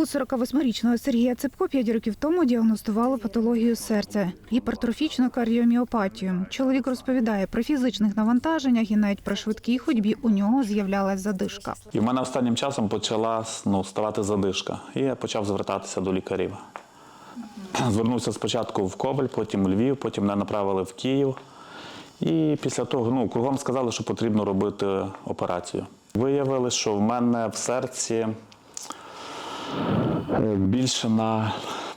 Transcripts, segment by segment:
У 48-річного Сергія Цепко 5 років тому діагностували патологію серця гіпертрофічну кардіоміопатію. Чоловік розповідає про фізичних навантаженнях і навіть при швидкій ходьбі у нього з'являлась задишка. І в мене останнім часом почала ну, ставати задишка. І я почав звертатися до лікарів. Звернувся спочатку в Коваль, потім у Львів, потім мене направили в Київ. І після того ну, кругом сказали, що потрібно робити операцію. Виявили, що в мене в серці більше на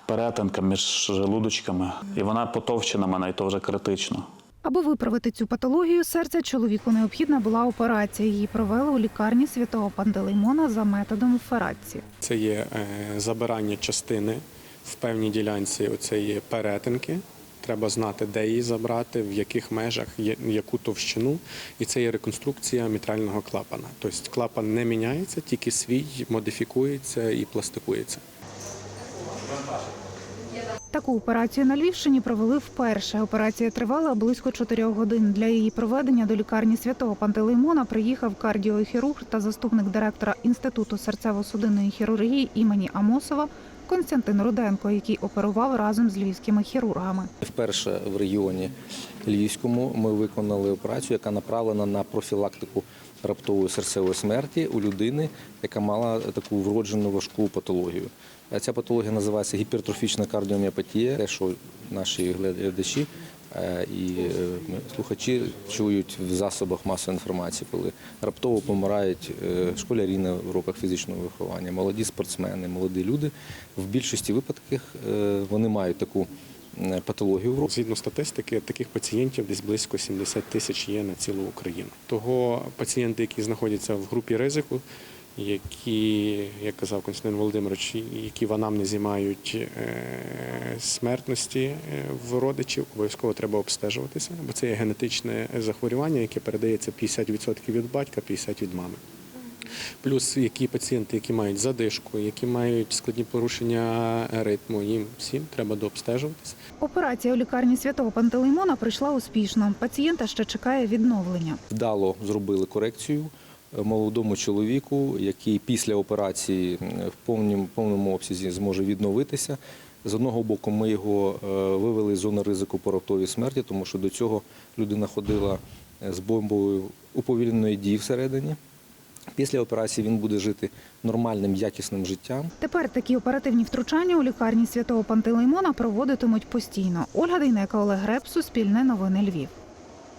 перетинка між желудочками, і вона потовчена мене, і то вже критично. Аби виправити цю патологію серця, чоловіку необхідна була операція. Її провели у лікарні святого Пантелеймона за методом ферації. Це є е, забирання частини в певній ділянці. Оце є перетинки. Треба знати, де її забрати, в яких межах, яку товщину. І це є реконструкція мітрального клапана. Тобто клапан не міняється, тільки свій модифікується і пластикується. Таку операцію на Львівщині провели вперше. Операція тривала близько 4 годин. Для її проведення до лікарні святого Пантелеймона приїхав кардіохірург та заступник директора Інституту серцево-судинної хірургії імені Амосова Константин Руденко, який оперував разом з львівськими хірургами. Вперше в регіоні Львівському ми виконали операцію, яка направлена на профілактику раптової серцевої смерті у людини, яка мала таку вроджену важку патологію. Ця патологія називається гіпертрофічна кардіоміопатія, те, що наші глядачі і е, слухачі чують в засобах масової інформації, коли раптово помирають е, школярі на уроках фізичного виховання, молоді спортсмени, молоді люди. В більшості випадків е, вони мають таку е, патологію. Згідно статистики, таких пацієнтів десь близько 70 тисяч є на цілу Україну. Того пацієнти, які знаходяться в групі ризику, які, як казав Константин Володимирович, які в анамнезі мають е, смертності е, в родичів, обов'язково треба обстежуватися, бо це є генетичне захворювання, яке передається 50% від батька, 50% від мами. Плюс які пацієнти, які мають задишку, які мають складні порушення ритму, їм всім треба дообстежуватися. Операція у лікарні святого Пантелеймона пройшла успішно. Пацієнта ще чекає відновлення. Вдало зробили корекцію молодому чоловіку, який після операції в повнім- повному обсязі зможе відновитися. З одного боку, ми його е, вивели з зони ризику по смерті, тому що до цього людина ходила е, з бомбою уповільненої дії всередині. Після операції він буде жити нормальним, якісним життям. Тепер такі оперативні втручання у лікарні святого Пантелеймона проводитимуть постійно. Ольга Дейнека, Олег Греб, Суспільне новини Львів.